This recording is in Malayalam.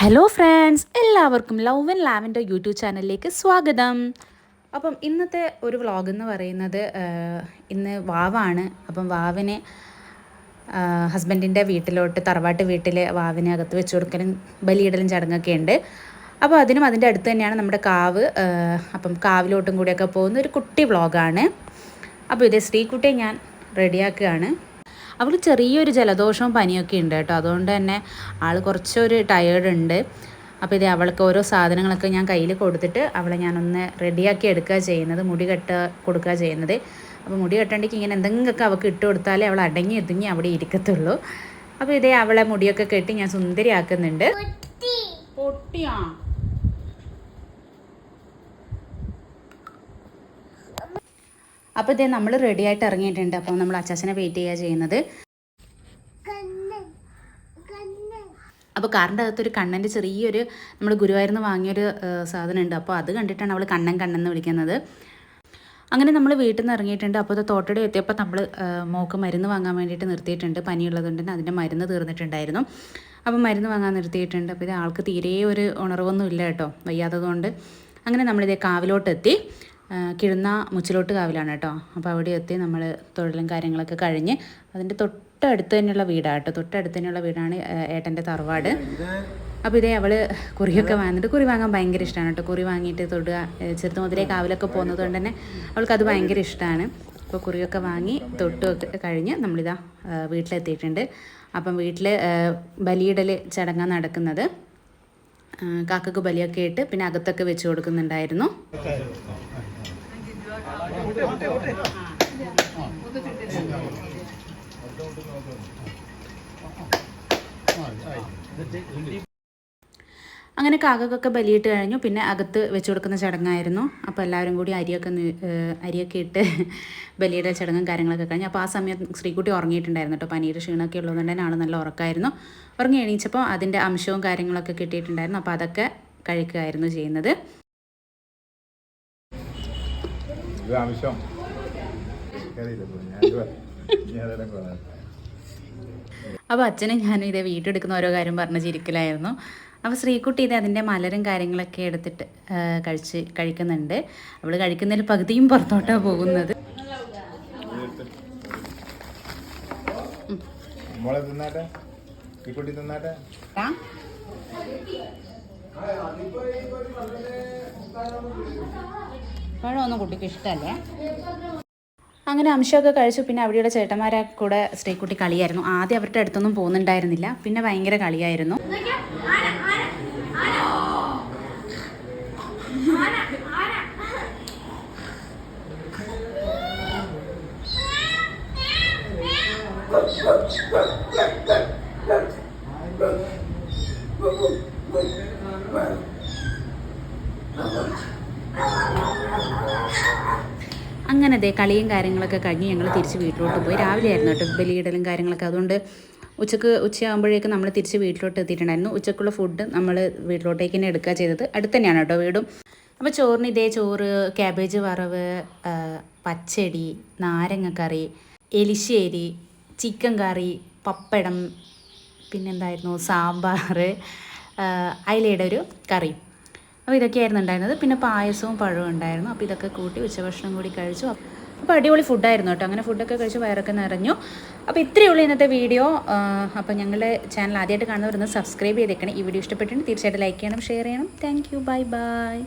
ഹലോ ഫ്രണ്ട്സ് എല്ലാവർക്കും ലവ് ആൻഡ് ലാവിന്റെ യൂട്യൂബ് ചാനലിലേക്ക് സ്വാഗതം. അപ്പം ഇന്നത്തെ ഒരു വ്ളോഗ് എന്ന് പറയുന്നത് ഇന്ന് വാവാണ്. അപ്പം വാവിനെ ഹസ്ബൻഡിന്റെ വീട്ടിലോട്ട് തറവാട്ട് വീട്ടിൽ വാവിനെ അകത്ത് വെച്ച് കൊടുക്കലും ബലിയിടലും ചടങ്ങൊക്കെ ഉണ്ട്. അപ്പോൾ അതിനും അതിന്റെ അടുത്ത് തന്നെയാണ് നമ്മുടെ കാവ് അപ്പം കാവിലോട്ടും കൂടിയൊക്കെ പോകുന്ന ഒരു കുട്ടി വ്ളോഗാണ് അപ്പോൾ ഇത് ശ്രീകുട്ടിയെ ഞാൻ റെഡിയാക്കുകയാണ് അവൾക്ക് ചെറിയൊരു ജലദോഷവും പനിയൊക്കെ ഉണ്ട് കേട്ടോ. അതുകൊണ്ട് തന്നെ ആൾ കുറച്ചൊരു ടയേർഡ് ഉണ്ട്. അപ്പോൾ ഇത് അവൾക്ക് ഓരോ സാധനങ്ങളൊക്കെ ഞാൻ കയ്യിൽ കൊടുത്തിട്ട് അവളെ ഞാനൊന്ന് റെഡിയാക്കി എടുക്കുക ചെയ്യുന്നത് മുടി കെട്ട കൊടുക്കുക ചെയ്യുന്നത്. അപ്പോൾ മുടി കെട്ടണ്ടെങ്കിൽ ഇങ്ങനെ എന്തെങ്കിലുമൊക്കെ അവൾക്ക് ഇട്ട് കൊടുത്താലേ അവൾ അടങ്ങി ഒതുങ്ങി അവിടെ ഇരിക്കത്തുള്ളൂ. അപ്പോൾ ഇതേ അവളെ മുടിയൊക്കെ കെട്ടി ഞാൻ സുന്ദരിയാക്കുന്നുണ്ട്. പൊട്ടിയാ? അപ്പോൾ ഇതേ നമ്മൾ റെഡി ആയിട്ട് ഇറങ്ങിയിട്ടുണ്ട്. അപ്പോൾ നമ്മൾ അച്ചാച്ചനെ വെയിറ്റ് ചെയ്യുക ചെയ്യുന്നത്. അപ്പോൾ കാറിന്റെ അകത്തൊരു കണ്ണന്റെ ചെറിയൊരു നമ്മൾ ഗുരുവായൂരിൽ വാങ്ങിയൊരു സാധനം സാധനമുണ്ട്. അപ്പോൾ അത് കണ്ടിട്ടാണ് അവൾ കണ്ണൻ കണ്ണെന്ന് വിളിക്കുന്നത്. അങ്ങനെ നമ്മൾ വീട്ടിൽ നിന്ന് ഇറങ്ങിയിട്ടുണ്ട് അപ്പോൾ തോട്ടയുടെ എത്തിയപ്പോൾ നമ്മൾ മോക്ക് മരുന്ന് വാങ്ങാൻ വേണ്ടിയിട്ട് നിർത്തിയിട്ടുണ്ട്. പനിയുള്ളതുകൊണ്ട് തന്നെ അതിന്റെ മരുന്ന് തീർന്നിട്ടുണ്ടായിരുന്നു. അപ്പോൾ മരുന്ന് വാങ്ങാൻ നിർത്തിയിട്ടുണ്ട്. അപ്പോൾ ഇത് ആൾക്ക് തീരെ ഒരു ഉണർവൊന്നും ഇല്ല കേട്ടോ. വയ്യാത്തതുകൊണ്ട്. അങ്ങനെ നമ്മളിതേ കാവിലോട്ടെത്തി. കിഴുന്ന മുച്ചിലോട്ട് കാവിലാണ് കേട്ടോ. അപ്പോൾ അവിടെ എത്തി നമ്മൾ തൊഴിലും കാര്യങ്ങളൊക്കെ കഴിഞ്ഞ് അതിന്റെ തൊട്ടടുത്ത് തന്നെയുള്ള വീടാണ് കേട്ടോ. തൊട്ടടുത്ത് തന്നെയുള്ള വീടാണ് ഏട്ടന്റെ തറവാട്. അപ്പോൾ ഇതേ അവൾ കുറിയൊക്കെ വാങ്ങിയിട്ട് കുറി വാങ്ങാൻ ഭയങ്കര ഇഷ്ടമാണ് കേട്ടോ. കുറി വാങ്ങിയിട്ട് തൊടുക ചെറുത്ത് ചെറുത് മുതലേ കാവിലൊക്കെ പോകുന്നത് കൊണ്ട് തന്നെ അവൾക്കത് ഭയങ്കര ഇഷ്ടമാണ് അപ്പോൾ കുറിയൊക്കെ വാങ്ങി തൊട്ടൊക്കെ കഴിഞ്ഞ് നമ്മളിതാ വീട്ടിലെത്തിയിട്ടുണ്ട്. അപ്പം വീട്ടിൽ ബലിയിടൽ ചടങ്ങാണ് നടക്കുന്നത്. കാക്കക്ക് ബലിയൊക്കെ ഇട്ട് പിന്നെ അകത്തൊക്കെ വെച്ച് കൊടുക്കുന്നുണ്ടായിരുന്നു. അങ്ങനെ കാകക്കൊക്കെ ബലിയിട്ട് കഴിഞ്ഞു. പിന്നെ അകത്ത് വെച്ച് കൊടുക്കുന്ന ചടങ്ങായിരുന്നു. അപ്പോൾ എല്ലാവരും കൂടി അരിയൊക്കെ അരിയൊക്കെ ഇട്ട് ബലിയുടെ ചടങ്ങും കാര്യങ്ങളൊക്കെ കഴിഞ്ഞു. അപ്പോൾ ആ സമയത്ത് ശ്രീകുട്ടി ഉറങ്ങിയിട്ടുണ്ടായിരുന്നു കേട്ടോ. പനീർ ക്ഷീണമൊക്കെ ഉള്ളതുകൊണ്ട് തന്നെ ആൾ നല്ല ഉറക്കമായിരുന്നു ഉറങ്ങി എണീച്ചപ്പോൾ അതിന്റെ അംശവും കാര്യങ്ങളൊക്കെ കിട്ടിയിട്ടുണ്ടായിരുന്നു. അപ്പോൾ അതൊക്കെ കഴിക്കുകയായിരുന്നു ചെയ്യുന്നത്. കൊള്ളാം. അപ്പോൾ അച്ഛനും ഞാനും ഇതേ വീട്ടെടുക്കുന്ന ഓരോ കാര്യം പറഞ്ഞ് ചിരിക്കലായിരുന്നു. അപ്പോൾ ശ്രീകുട്ടി ഇത് അതിന്റെ മലരും കാര്യങ്ങളൊക്കെ എടുത്തിട്ട് കഴിച്ച് കഴിക്കുന്നുണ്ട്. അവൾ കഴിക്കുന്നതിൽ പകുതിയും പുറത്തോട്ടാണ് പോകുന്നത്? പഴമൊന്നും കുട്ടിക്ക് ഇഷ്ടമല്ലേ. അങ്ങനെ അംശമൊക്കെ കഴിച്ചു. പിന്നെ അവിടെയുള്ള ചേട്ടന്മാരെ കൂടെ സ്ത്രീക്കുട്ടി കളിയായിരുന്നു. ആദ്യം അവരുടെ അടുത്തൊന്നും പോകുന്നുണ്ടായിരുന്നില്ല. പിന്നെ ഭയങ്കര കളിയായിരുന്നു. അങ്ങനെ ദേ കളിയും കാര്യങ്ങളൊക്കെ കഴിഞ്ഞ് ഞങ്ങൾ തിരിച്ച് വീട്ടിലോട്ട് പോയി. രാവിലെ ആയിരുന്നു കേട്ടോ ബലിയിടലും കാര്യങ്ങളൊക്കെ. അതുകൊണ്ട് ഉച്ചയ്ക്ക് ഉച്ചയാകുമ്പോഴേക്ക് നമ്മൾ തിരിച്ച് വീട്ടിലോട്ട് എത്തിയിട്ടുണ്ടായിരുന്നു. ഉച്ചക്കുള്ള ഫുഡ് നമ്മൾ വീട്ടിലോട്ടേക്ക് തന്നെ എടുക്കുക ചെയ്തത്. അടുത്ത് തന്നെയാണ് കേട്ടോ വീടും. അപ്പോൾ ചോറിന് ഇതേ ചോറ് ക്യാബേജ് വറവ് പച്ചടി നാരങ്ങക്കറി എലിശ്ശേരി ചിക്കൻ കറി പപ്പടം പിന്നെന്തായിരുന്നു? സാമ്പാർ അയിലയുടെ ഒരു കറി. അപ്പോൾ ഇതൊക്കെയായിരുന്നു ഉണ്ടായിരുന്നത്. പിന്നെ പായസവും പഴവും ഉണ്ടായിരുന്നു. അപ്പോൾ ഇതൊക്കെ കൂട്ടി ഉച്ചഭക്ഷണം കൂടി കഴിച്ചു. അപ്പോൾ അടിപൊളി ഫുഡായിരുന്നു കേട്ടോ. അങ്ങനെ ഫുഡൊക്കെ കഴിച്ച് വയറൊക്കെ നിറഞ്ഞു. അപ്പോൾ ഇത്രയേ ഉള്ളൂ ഇന്നത്തെ വീഡിയോ. അപ്പോൾ ഞങ്ങളുടെ ചാനൽ ആദ്യമായിട്ട് കാണുന്നവരൊന്ന് സബ്സ്ക്രൈബ് ചെയ്തേക്കണം. ഈ വീഡിയോ ഇഷ്ടപ്പെട്ടിട്ടുണ്ട് തീർച്ചയായിട്ടും ലൈക്ക് ചെയ്യണം ഷെയർ ചെയ്യണം. Thank you. Bye bye.